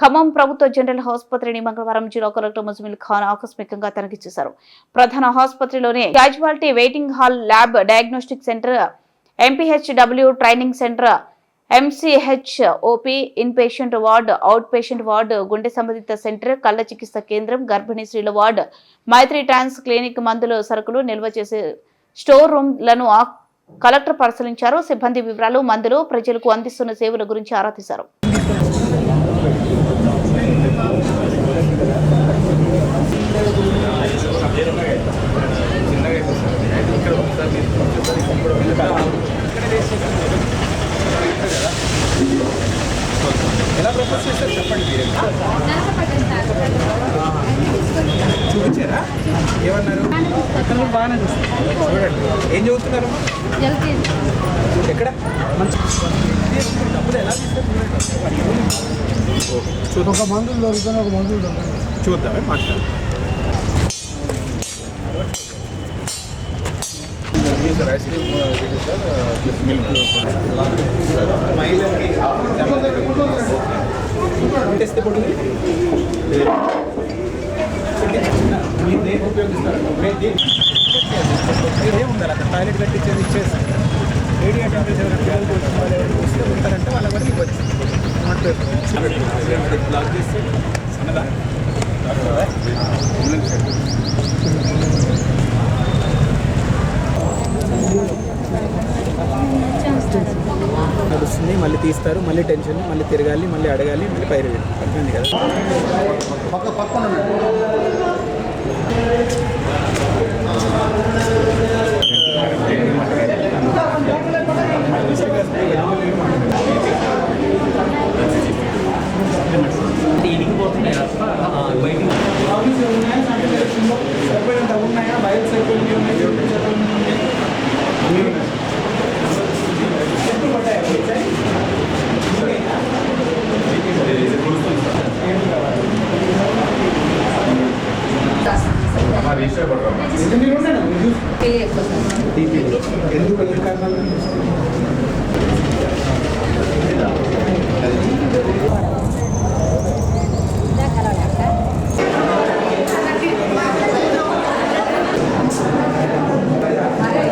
ఖమ్మం ప్రభుత్వ జనరల్ ఆసుపత్రిని మంగళవారం జిల్లా కలెక్టర్ ముజమిల్ ఖాన్ ఆకస్మికంగా తనిఖీ చేశారు. ప్రధాన ఆసుపత్రిలోనే casualty waiting hall lab diagnostic centre MPHW training centre MCH OP in patient ward out patient ward గుండె సంబంధిత సెంటర్ కళ్ళ చికిత్స కేంద్రం గర్భిణీ స్త్రీల వార్డ్ మైత్రి ట్రాన్స్ క్లినిక్ మందులు సరుకులు నిల్వ చేసే స్టోర్ రూమ్లను కలెక్టర్ పరిశీలించారు. సిబ్బంది వివరాలు మందులు ప్రజలకు అందిస్తున్న సేవల గురించి ఆరా తీశారు. ఎలా ప్రపోజ్ చేస్తారు చెప్పండి మీరు చూపించారా ఏమన్నారు బాగానే చూడండి ఏం చదువుతున్నారు ఎక్కడ మంచి డబ్బులు ఎలా ఒక మందులు దొరుకుతాయి ఒక మందులు దొరుకుతాయి. చూద్దామే మాట్లాడు ఐస్ క్రీమ్ సార్ మిల్క్ మహిళకి ఉపయోగిస్తారు ఉండాలి అక్కడ టాయిలెట్ కట్టించేది ఇచ్చేసి రేడియో పిల్లలు వాళ్ళు వస్తే ఉంటారంటే వాళ్ళ వరకు ఇవ్వచ్చు అది బ్లాక్ చేస్తే నడుస్తుంది మళ్ళీ తీస్తారు మళ్ళీ టెన్షన్ మళ్ళీ తిరగాలి మళ్ళీ అడగాలి మళ్ళీ పైరు అర్థమైంది కదా? ఎందుకు మీరు ఉన్నాను ఎందుకు ఏ కారణాలు